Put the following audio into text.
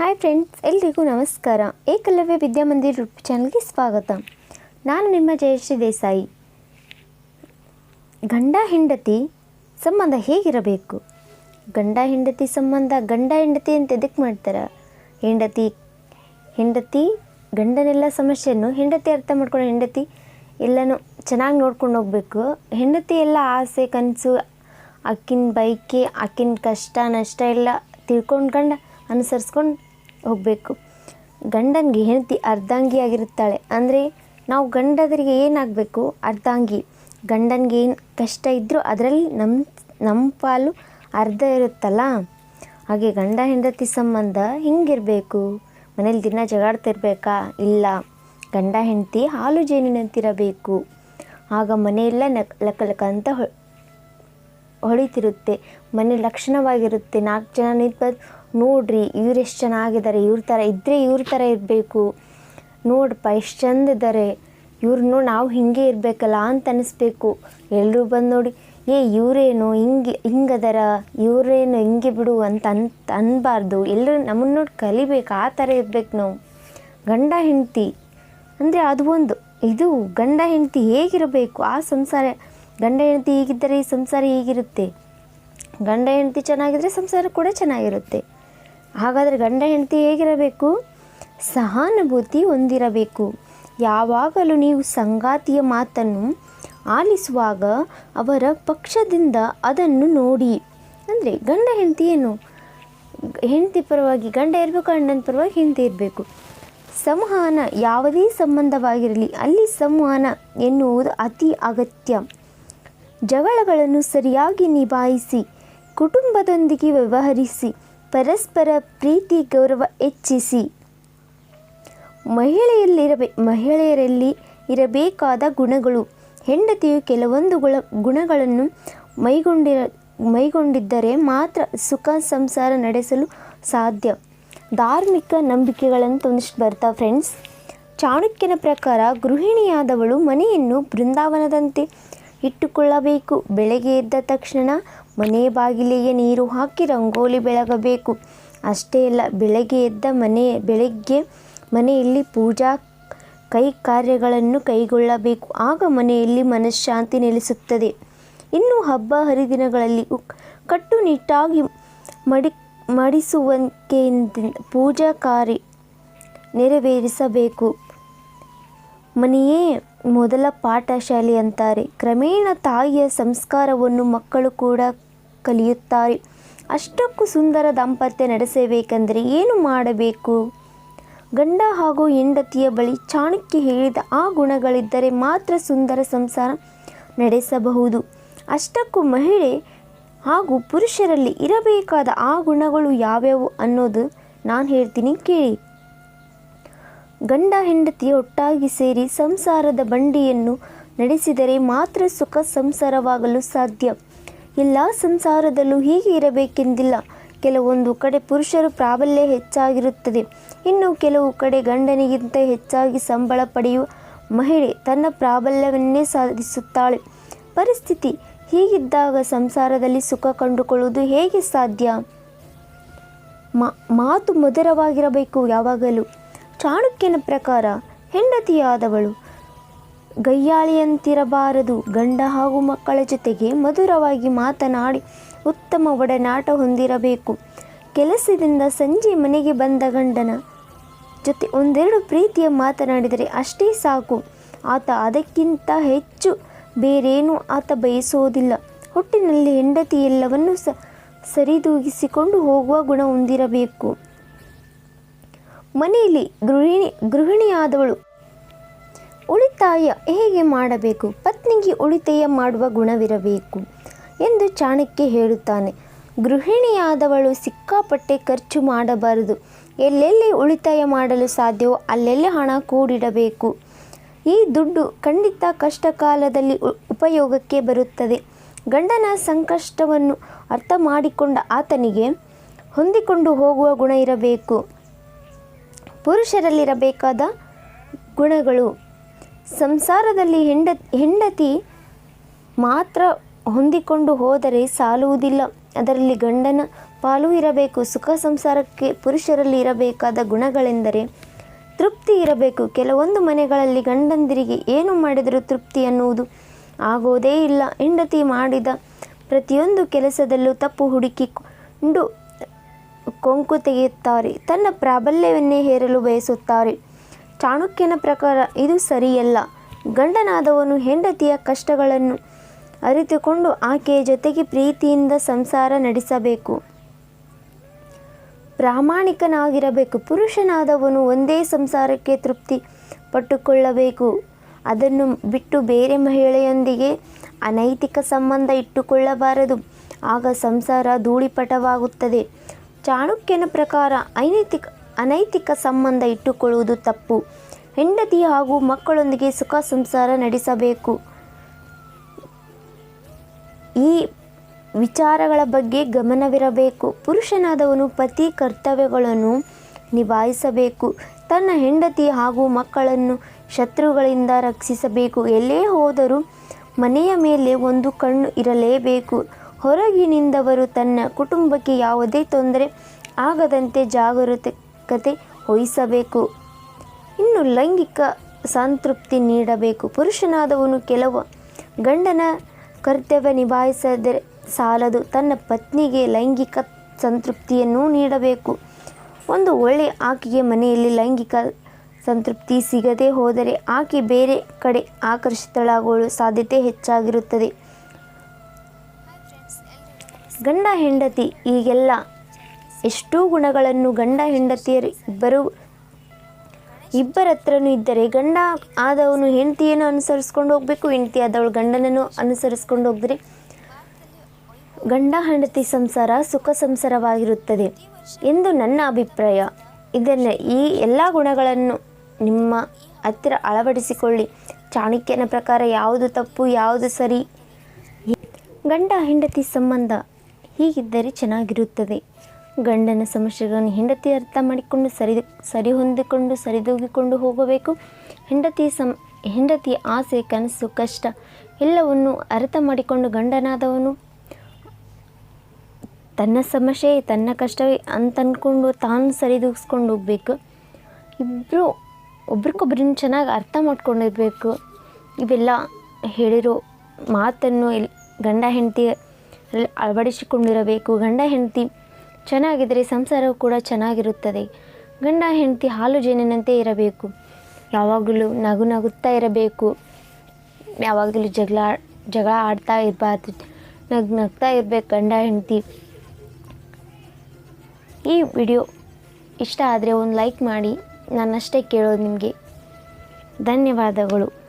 Hi friends, ಎಲ್ರಿಗೂ ನಮಸ್ಕಾರ. Eklavya Vidyamandir YouTube ಚಾನಲ್ಗೆ ಸ್ವಾಗತ. ನಾನು ನಿಮ್ಮ ಜಯಶ್ರೀ ದೇಸಾಯಿ. ಗಂಡ ಹೆಂಡತಿ ಸಂಬಂಧ ಹೇಗಿರಬೇಕು? ಗಂಡ ಹೆಂಡತಿ ಸಂಬಂಧ ಗಂಡ ಹೆಂಡತಿ ಅಂತ ಎದಕ್ಕೆ ಮಾಡ್ತಾರೆ? ಹೆಂಡತಿ ಹೆಂಡತಿ ಗಂಡನೆಲ್ಲ ಸಮಸ್ಯೆಯನ್ನು, ಹೆಂಡತಿ ಅರ್ಥ ಮಾಡ್ಕೊಂಡು ಹೆಂಡತಿ ಎಲ್ಲನೂ ಚೆನ್ನಾಗಿ ನೋಡ್ಕೊಂಡು ಹೋಗಬೇಕು. ಹೆಂಡತಿ ಎಲ್ಲ ಆಸೆ, ಕನಸು, ಅಕ್ಕಿನ ಬೈಕೆ, ಅಕ್ಕಿನ ಕಷ್ಟ, ನಷ್ಟ ಎಲ್ಲ ತಿಳ್ಕೊಂಡು ಗಂಡ ಅನುಸರಿಸ್ಕೊಂಡು ಹೋಗಬೇಕು. ಗಂಡನಿಗೆ ಹೆಂಡತಿ ಅರ್ಧಾಂಗಿ ಆಗಿರುತ್ತಾಳೆ. ಅಂದರೆ ನಾವು ಗಂಡದರಿಗೆ ಏನಾಗಬೇಕು? ಅರ್ಧಾಂಗಿ. ಗಂಡನಿಗೆ ಏನು ಕಷ್ಟ ಇದ್ದರೂ ಅದರಲ್ಲಿ ನಮ್ಮ ನಮ್ಮ ಪಾಲು ಅರ್ಧ ಇರುತ್ತಲ್ಲ? ಹಾಗೆ ಗಂಡ ಹೆಂಡತಿ ಸಂಬಂಧ ಹಿಂಗಿರಬೇಕು? ಮನೇಲಿ ದಿನ ಜಗಾಡ್ತಿರ್ಬೇಕಾ ಇಲ್ಲ. ಗಂಡ ಹೆಂಡತಿ ಹಾಲು ಜೇನಿನಂತಿರಬೇಕು. ಆಗ ಮನೆಯೆಲ್ಲ ನಕ್, ಲಕ ಲಕ ಅಂತ ಹೊಳಿತಿರುತ್ತೆ. ಮನೆ ಲಕ್ಷಣವಾಗಿರುತ್ತೆ. ನಾಲ್ಕು ಜನ ನಿಂತು ನೋಡ್ರಿ, ಇವ್ರು ಎಷ್ಟು ಚೆನ್ನಾಗಿದ್ದಾರೆ ಇವ್ರ ಥರ ಇದ್ದರೆ ಇವ್ರ ಥರ ಇರಬೇಕು. ನೋಡಪ್ಪ ಎಷ್ಟು ಚಂದ ಇದ್ದಾರೆ ಇವ್ರನ್ನೂ ನಾವು ಹಿಂಗೆ ಇರಬೇಕಲ್ಲ ಅಂತ ಅನ್ನಿಸ್ಬೇಕು ಎಲ್ಲರೂ ಬಂದು ನೋಡಿ, ಏ, ಇವರೇನು, ಹಿಂಗೆ, ಹಿಂಗದಾರ, ಇವರೇನು, ಹಿಂಗೆ ಬಿಡು ಅಂತ ಅನ್ ಅನ್ನಬಾರ್ದು ಎಲ್ಲರೂ ನಮ್ಮನ್ನು ನೋಡಿ ಕಲಿಬೇಕು, ಆ ಥರ ಇರ್ಬೇಕು ನಾವು. ಗಂಡ, ಹೆಂಡತಿ, ಅಂದರೆ ಅದು ಒಂದು, ಇದು ಗಂಡ, ಹೆಂಡತಿ ಹೇಗಿರಬೇಕು, ಆ ಸಂಸಾರ, ಗಂಡ, ಹೆಂಡತಿ ಹೀಗಿದ್ದರೆ ಈ ಸಂಸಾರ ಹೀಗಿರುತ್ತೆ. ಗಂಡ, ಹೆಂಡತಿ ಚೆನ್ನಾಗಿದ್ದರೆ ಸಂಸಾರ ಕೂಡ ಚೆನ್ನಾಗಿರುತ್ತೆ. ಹಾಗಾದರೆ ಗಂಡ ಹೆಂಡತಿ ಹೇಗಿರಬೇಕು? ಸಹಾನುಭೂತಿ ಹೊಂದಿರಬೇಕು. ಯಾವಾಗಲೂ ನೀವು ಸಂಗಾತಿಯ ಮಾತನ್ನು ಆಲಿಸುವಾಗ ಅವರ ಪಕ್ಷದಿಂದ ಅದನ್ನು ನೋಡಿ. ಅಂದರೆ ಗಂಡ ಹೆಂಡತಿ ಏನು? ಹೆಂಡತಿ ಪರವಾಗಿ ಗಂಡ ಇರಬೇಕು, ಅಣ್ಣನ ಪರವಾಗಿ ಹೆಂಡತಿ ಇರಬೇಕು. ಸಂವಹನ ಯಾವುದೇ ಸಂಬಂಧವಾಗಿರಲಿ, ಅಲ್ಲಿ ಸಂವಹನ ಎನ್ನುವುದು ಅತಿ ಅಗತ್ಯ. ಜಗಳಗಳನ್ನು ಸರಿಯಾಗಿ ನಿಭಾಯಿಸಿ, ಕುಟುಂಬದೊಂದಿಗೆ ವ್ಯವಹರಿಸಿ ಪರಸ್ಪರ ಪ್ರೀತಿ ಗೌರವ ಹೆಚ್ಚಿಸಿ. ಮಹಿಳೆಯಲ್ಲಿರಬೇ, ಮಹಿಳೆಯರಲ್ಲಿ ಇರಬೇಕಾದ ಗುಣಗಳು. ಹೆಂಡತಿಯು ಕೆಲವೊಂದು ಗುಣ ಗುಣಗಳನ್ನು ಮೈಗೊಂಡಿರ ಮೈಗೊಂಡಿದ್ದರೆ ಮಾತ್ರ ಸುಖ ಸಂಸಾರ ನಡೆಸಲು ಸಾಧ್ಯ. ಧಾರ್ಮಿಕ ನಂಬಿಕೆಗಳನ್ನು ಒಂದಿಷ್ಟು ಬರ್ತಾ ಫ್ರೆಂಡ್ಸ್ ಚಾಣಕ್ಯನ ಪ್ರಕಾರ ಗೃಹಿಣಿಯಾದವಳು ಮನೆಯನ್ನು ಬೃಂದಾವನದಂತೆ ಇಟ್ಟುಕೊಳ್ಳಬೇಕು. ಬೆಳಗ್ಗೆ ಎದ್ದ ತಕ್ಷಣ ಮನೆ ಬಾಗಿಲಿಗೆ ನೀರು ಹಾಕಿ ರಂಗೋಲಿ ಬೆಳಗಬೇಕು. ಅಷ್ಟೇ ಅಲ್ಲ, ಬೆಳಗ್ಗೆ ಎದ್ದ ಮನೆ, ಬೆಳಗ್ಗೆ ಮನೆಯಲ್ಲಿ ಪೂಜಾ ಕೈ ಕಾರ್ಯಗಳನ್ನು ಕೈಗೊಳ್ಳಬೇಕು. ಆಗ ಮನೆಯಲ್ಲಿ ಮನಃಶಾಂತಿ ನೆಲೆಸುತ್ತದೆ. ಇನ್ನು ಹಬ್ಬ ಹರಿದಿನಗಳಲ್ಲಿ ಕಟ್ಟುನಿಟ್ಟಾಗಿ ಮಡಿ ಮಡಿಸುವಂಕೆಯಿಂದ ಪೂಜಾ ಕಾರ್ಯ ನೆರವೇರಿಸಬೇಕು. ಮನೆಯೇ ಮೊದಲ ಪಾಠಶಾಲೆ ಅಂತಾರೆ. ಕ್ರಮೇಣ ತಾಯಿಯ ಸಂಸ್ಕಾರವನ್ನು ಮಕ್ಕಳು ಕೂಡ ಕಲಿಯುತ್ತಾರೆ. ಅಷ್ಟಕ್ಕೂ ಸುಂದರ ದಾಂಪತ್ಯ ನಡೆಸಬೇಕೆಂದರೆ ಏನು ಮಾಡಬೇಕು? ಗಂಡ ಹಾಗೂ ಹೆಂಡತಿಯ ಬಳಿ ಚಾಣಕ್ಯ ಹೇಳಿದ ಆ ಗುಣಗಳಿದ್ದರೆ ಮಾತ್ರ ಸುಂದರ ಸಂಸಾರ ನಡೆಸಬಹುದು. ಅಷ್ಟಕ್ಕೂ ಮಹಿಳೆ ಹಾಗೂ ಪುರುಷರಲ್ಲಿ ಇರಬೇಕಾದ ಆ ಗುಣಗಳು ಯಾವ್ಯಾವು ಅನ್ನೋದು ನಾನು ಹೇಳ್ತೀನಿ ಕೇಳಿ. ಗಂಡ ಹೆಂಡತಿ ಒಟ್ಟಾಗಿ ಸೇರಿ ಸಂಸಾರದ ಬಂಡಿಯನ್ನು ನಡೆಸಿದರೆ ಮಾತ್ರ ಸುಖ ಸಂಸಾರವಾಗಲು ಸಾಧ್ಯ. ಎಲ್ಲ ಸಂಸಾರದಲ್ಲೂ ಹೀಗೆ ಇರಬೇಕೆಂದಿಲ್ಲ. ಕೆಲವೊಂದು ಕಡೆ ಪುರುಷರು ಪ್ರಾಬಲ್ಯ ಹೆಚ್ಚಾಗಿರುತ್ತದೆ. ಇನ್ನು ಕೆಲವು ಕಡೆ ಗಂಡನಿಗಿಂತ ಹೆಚ್ಚಾಗಿ ಸಂಬಳ ಪಡೆಯುವ ಮಹಿಳೆ ತನ್ನ ಪ್ರಾಬಲ್ಯವನ್ನೇ ಸಾಧಿಸುತ್ತಾಳೆ. ಪರಿಸ್ಥಿತಿ ಹೀಗಿದ್ದಾಗ ಸಂಸಾರದಲ್ಲಿ ಸುಖ ಕಂಡುಕೊಳ್ಳುವುದು ಹೇಗೆ ಸಾಧ್ಯ? ಮಾತು ಮಧುರವಾಗಿರಬೇಕು ಯಾವಾಗಲೂ. ಚಾಣಕ್ಯನ ಪ್ರಕಾರ ಹೆಂಡತಿಯಾದವಳು. ಗಯ್ಯಾಳಿಯಂತಿರಬಾರದು ಗಂಡ ಹಾಗೂ ಮಕ್ಕಳ ಜೊತೆಗೆ ಮಧುರವಾಗಿ ಮಾತನಾಡಿ ಉತ್ತಮ ಒಡನಾಟ ಹೊಂದಿರಬೇಕು. ಕೆಲಸದಿಂದ ಸಂಜೆ ಮನೆಗೆ ಬಂದ ಗಂಡನ ಜೊತೆ ಒಂದೆರಡು ಪ್ರೀತಿಯ ಮಾತನಾಡಿದರೆ ಅಷ್ಟೇ ಸಾಕು. ಆತ ಅದಕ್ಕಿಂತ ಹೆಚ್ಚು ಬೇರೇನೂ ಆತ ಬಯಸೋದಿಲ್ಲ ಹೊಟ್ಟಿನಲ್ಲಿ ಹೆಂಡತಿ ಎಲ್ಲವನ್ನೂ ಸ, ಸರಿದೂಗಿಸಿಕೊಂಡು ಹೋಗುವ ಗುಣ ಹೊಂದಿರಬೇಕು. ಮನೆಯಲ್ಲಿ ಗೃಹಿಣಿ, ಗೃಹಿಣಿಯಾದವಳು. ಉಳಿತಾಯ ಹೇಗೆ ಮಾಡಬೇಕು? ಪತ್ನಿಗೆ ಉಳಿತಾಯ ಮಾಡುವ ಗುಣವಿರಬೇಕು ಎಂದು ಚಾಣಕ್ಯ ಹೇಳುತ್ತಾನೆ. ಗೃಹಿಣಿಯಾದವಳು ಸಿಕ್ಕಾಪಟ್ಟೆ ಖರ್ಚು ಮಾಡಬಾರದು. ಎಲ್ಲೆಲ್ಲಿ ಉಳಿತಾಯ ಮಾಡಲು ಸಾಧ್ಯವೋ ಅಲ್ಲೆಲ್ಲಿ ಹಣ ಕೂಡಿಡಬೇಕು. ಈ ದುಡ್ಡು ಖಂಡಿತ ಕಷ್ಟಕಾಲದಲ್ಲಿ ಉಪಯೋಗಕ್ಕೆ ಬರುತ್ತದೆ. ಗಂಡನ ಸಂಕಷ್ಟವನ್ನು ಅರ್ಥ ಮಾಡಿಕೊಂಡ ಆತನಿಗೆ ಹೊಂದಿಕೊಂಡು ಹೋಗುವ ಗುಣ ಇರಬೇಕು. ಪುರುಷರಲ್ಲಿರಬೇಕಾದ ಗುಣಗಳು. ಸಂಸಾರದಲ್ಲಿ ಹೆಂಡ, ಹೆಂಡತಿ ಮಾತ್ರ ಹೊಂದಿಕೊಂಡು ಹೋದರೆ ಸಾಲುವುದಿಲ್ಲ. ಅದರಲ್ಲಿ ಗಂಡನ ಪಾಲು ಇರಬೇಕು. ಸುಖ ಸಂಸಾರಕ್ಕೆ ಪುರುಷರಲ್ಲಿ ಇರಬೇಕಾದ ಗುಣಗಳೆಂದರೆ ತೃಪ್ತಿ ಇರಬೇಕು. ಕೆಲವೊಂದು ಮನೆಗಳಲ್ಲಿ ಗಂಡಂದಿರಿಗೆ ಏನು ಮಾಡಿದರೂ ತೃಪ್ತಿ ಅನ್ನುವುದು ಆಗೋದೇ ಇಲ್ಲ. ಹೆಂಡತಿ ಮಾಡಿದ ಪ್ರತಿಯೊಂದು ಕೆಲಸದಲ್ಲೂ ತಪ್ಪು ಹುಡುಕಿಕೊಂಡು ಕೊಂಕು ತೆಗೆಯುತ್ತಾರೆ. ತನ್ನ ಪ್ರಾಬಲ್ಯವನ್ನೇ ಹೇರಲು ಬಯಸುತ್ತಾರೆ. ಚಾಣಕ್ಯನ ಪ್ರಕಾರ ಇದು ಸರಿಯಲ್ಲ. ಗಂಡನಾದವನು ಹೆಂಡತಿಯ ಕಷ್ಟಗಳನ್ನು ಅರಿತುಕೊಂಡು ಆಕೆಯ ಜೊತೆಗೆ ಪ್ರೀತಿಯಿಂದ ಸಂಸಾರ ನಡೆಸಬೇಕು. ಪ್ರಾಮಾಣಿಕನಾಗಿರಬೇಕು. ಪುರುಷನಾದವನು ಒಂದೇ ಸಂಸಾರಕ್ಕೆ ತೃಪ್ತಿ ಪಟ್ಟುಕೊಳ್ಳಬೇಕು. ಅದನ್ನು ಬಿಟ್ಟು ಬೇರೆ ಮಹಿಳೆಯೊಂದಿಗೆ ಅನೈತಿಕ ಸಂಬಂಧ ಇಟ್ಟುಕೊಳ್ಳಬಾರದು. ಆಗ ಸಂಸಾರ ಧೂಳಿಪಟವಾಗುತ್ತದೆ. ಚಾಣಕ್ಯನ ಪ್ರಕಾರ ಅನೈತಿಕ ಅನೈತಿಕ ಸಂಬಂಧ ಇಟ್ಟುಕೊಳ್ಳುವುದು ತಪ್ಪು. ಹೆಂಡತಿ ಹಾಗೂ ಮಕ್ಕಳೊಂದಿಗೆ ಸುಖ ಸಂಸಾರ ನಡೆಸಬೇಕು. ಈ ವಿಚಾರಗಳ ಬಗ್ಗೆ ಗಮನವಿರಬೇಕು. ಪುರುಷನಾದವನು ಪತಿ ಕರ್ತವ್ಯಗಳನ್ನು ನಿಭಾಯಿಸಬೇಕು. ತನ್ನ ಹೆಂಡತಿ ಹಾಗೂ ಮಕ್ಕಳನ್ನು ಶತ್ರುಗಳಿಂದ ರಕ್ಷಿಸಬೇಕು. ಎಲ್ಲೇ ಹೋದರೂ ಮನೆಯ ಮೇಲೆ ಒಂದು ಕಣ್ಣು ಇರಲೇಬೇಕು. ಹೊರಗಿನಿಂದವರು ತನ್ನ ಕುಟುಂಬಕ್ಕೆ ಯಾವುದೇ ತೊಂದರೆ ಆಗದಂತೆ ಜಾಗರೂಕತೆ ವಹಿಸಬೇಕು. ಇನ್ನು ಲೈಂಗಿಕ ಸಂತೃಪ್ತಿ ನೀಡಬೇಕು. ಪುರುಷನಾದವನು ಕೆಲವು ಗಂಡನ ಕರ್ತವ್ಯ ನಿಭಾಯಿಸದರೆ ಸಾಲದು. ತನ್ನ ಪತ್ನಿಗೆ ಲೈಂಗಿಕ ಸಂತೃಪ್ತಿಯನ್ನು ನೀಡಬೇಕು. ಒಂದು ಒಳ್ಳೆ ಆಕೆಗೆ ಮನೆಯಲ್ಲಿ ಲೈಂಗಿಕ ಸಂತೃಪ್ತಿ ಸಿಗದೆ ಹೋದರೆ ಆಕೆ ಬೇರೆ ಕಡೆ ಆಕರ್ಷಿತಳಾಗುವ ಸಾಧ್ಯತೆ ಹೆಚ್ಚಾಗಿರುತ್ತದೆ. ಗಂಡ ಹೆಂಡತಿ ಈಗೆಲ್ಲ ಎಷ್ಟೋ ಗುಣಗಳನ್ನು ಗಂಡ ಹೆಂಡತಿಯರು ಇಬ್ಬರು ಇಬ್ಬರ ಹತ್ರನೂ ಇದ್ದರೆ ಗಂಡ ಆದವನು ಹೆಂಡತಿಯನ್ನು ಅನುಸರಿಸ್ಕೊಂಡು ಹೋಗಬೇಕು, ಹೆಂಡತಿ ಆದವಳು ಗಂಡನನ್ನು ಅನುಸರಿಸ್ಕೊಂಡು ಹೋಗಿದ್ರೆ ಗಂಡ ಹೆಂಡತಿ ಸಂಸಾರ ಸುಖ ಸಂಸಾರವಾಗಿರುತ್ತದೆ ಎಂದು ನನ್ನ ಅಭಿಪ್ರಾಯ. ಇದನ್ನು ಈ ಎಲ್ಲ ಗುಣಗಳನ್ನು ನಿಮ್ಮ ಹತ್ತಿರ ಅಳವಡಿಸಿಕೊಳ್ಳಿ. ಚಾಣಕ್ಯನ ಪ್ರಕಾರ ಯಾವುದು ತಪ್ಪು, ಯಾವುದು ಸರಿ? ಗಂಡ ಹೆಂಡತಿ ಸಂಬಂಧ ಹೀಗಿದ್ದರೆ ಚೆನ್ನಾಗಿರುತ್ತದೆ. ಗಂಡನ ಸಮಸ್ಯೆಗಳನ್ನು ಹೆಂಡತಿ ಅರ್ಥ ಮಾಡಿಕೊಂಡು ಸರಿ ಸರಿ ಹೊಂದಿಕೊಂಡು, ಸರಿದೂಗಿಕೊಂಡು ಹೋಗಬೇಕು. ಹೆಂಡತಿ ಸಮ, ಹೆಂಡತಿಯ ಆಸೆ, ಕನಸು, ಕಷ್ಟ ಎಲ್ಲವನ್ನು ಅರ್ಥ ಮಾಡಿಕೊಂಡು ಗಂಡನಾದವನು ತನ್ನ ಸಮಸ್ಯೆ, ತನ್ನ ಕಷ್ಟವೇ ಅಂತ ಅಂದ್ಕೊಂಡು ತಾನು ಸರಿದೂಗಿಸ್ಕೊಂಡು ಹೋಗಬೇಕು. ಇಬ್ಬರು ಒಬ್ರಿಗೊಬ್ರನ್ನ ಚೆನ್ನಾಗಿ ಅರ್ಥ ಮಾಡ್ಕೊಂಡಿರಬೇಕು. ಇವೆಲ್ಲ ಹೇಳಿರೋ ಮಾತನ್ನು ಎಲ್, ಗಂಡ ಹೆಂಡತಿ ಅಳವಡಿಸಿಕೊಂಡಿರಬೇಕು. ಗಂಡ, ಹೆಂಡತಿ ಚೆನ್ನಾಗಿದ್ದರೆ ಸಂಸಾರವು ಕೂಡ ಚೆನ್ನಾಗಿರುತ್ತದೆ. ಗಂಡ, ಹೆಂಡತಿ ಹಾಲು ಜೇನಿನಂತೆ ಇರಬೇಕು. ಯಾವಾಗಲೂ ನಗು ನಗುತ್ತಾ ಇರಬೇಕು. ಯಾವಾಗಲೂ ಜಗಳ ಜಗಳ ಆಡ್ತಾ ಇರಬಾರ್ದು. ನಗು ನಗ್ತಾ ಇರಬೇಕು ಗಂಡ, ಹೆಂಡತಿ. ಈ ವಿಡಿಯೋ ಇಷ್ಟ ಆದರೆ ಒಂದು ಲೈಕ್ ಮಾಡಿ. ನಾನಷ್ಟೇ ಕೇಳೋದು ನಿಮಗೆ. ಧನ್ಯವಾದಗಳು.